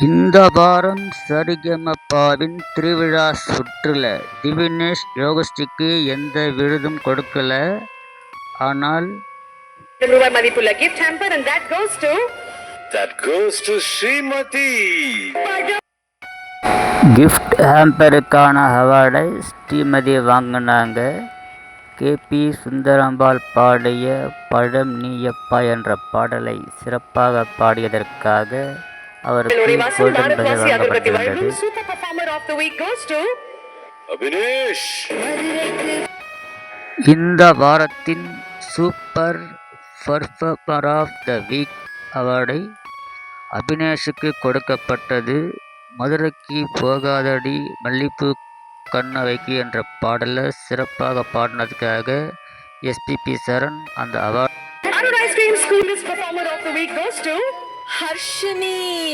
இந்த வாரம் சரிகமபவின் திருவிழா சுற்றுல திவினேஷ் யோகஸ்ரீக்கு எந்த விருதும் கொடுக்கல ஆனால் ரூபாய் மதிப்புள்ள to Srimati. கிஃப்ட் ஹேம்பருக்கான அவார்டை ஸ்ரீமதி வாங்கினாங்க கேபி சுந்தரம்பாள் பாடிய பழம் நீயப்பா என்ற பாடலை சிறப்பாக பாடியதற்காக கோல்டன் Abhinesh. இந்த வாரத்தின் super performer of the week அவார்டை அபினேஷுக்கு கொடுக்கப்பட்டது. மதுரைக்கு போகாதடி மல்லிப்பூ கண்ணவைக்கு என்ற பாடலை சிறப்பாக பாடினதுக்காக எஸ்பிபி சரண் அந்த அவார்ட் Arun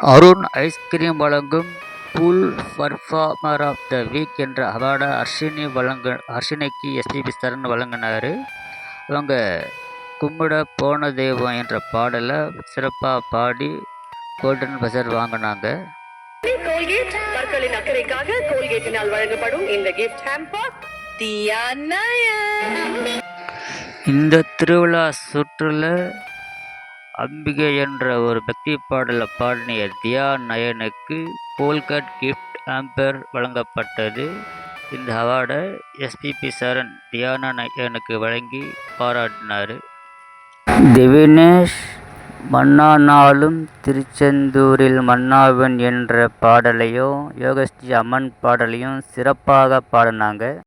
அருண் ஐஸ்கிரீம் வழங்கும் full performer of the week என்ற அவார்டை அர்ஷினி வழங்க அர்ஷினிக்கு எஸ்பிபி சரண் வழங்கினார். அவங்க கும்பிட போன தெய்வம் என்ற பாடலை சிறப்பாக பாடி கோல்டன் பசர் வாங்கினாங்க. கோல்கேட் பற்களின் அக்கறைக்காக கோல்கேட்டினால் வழங்கப்படும் இந்த இந்த திருவிழா சுற்றுல அம்பிகை என்ற ஒரு பக்தி பாடலை பாடிய தியா நயனுக்கு போல்கட் கிஃப்ட் ஆம்பர் வழங்கப்பட்டது. இந்த அவார்டை எஸ்பிபி சரண் தியான நயனுக்கு வழங்கி பாராட்டினார். திவினேஷ் மன்னா நாளும் திருச்செந்தூரில் மன்னாவன் என்ற பாடலையும் யோகஸ்ரீ அம்மன் பாடலையும் சிறப்பாக பாடினாங்க.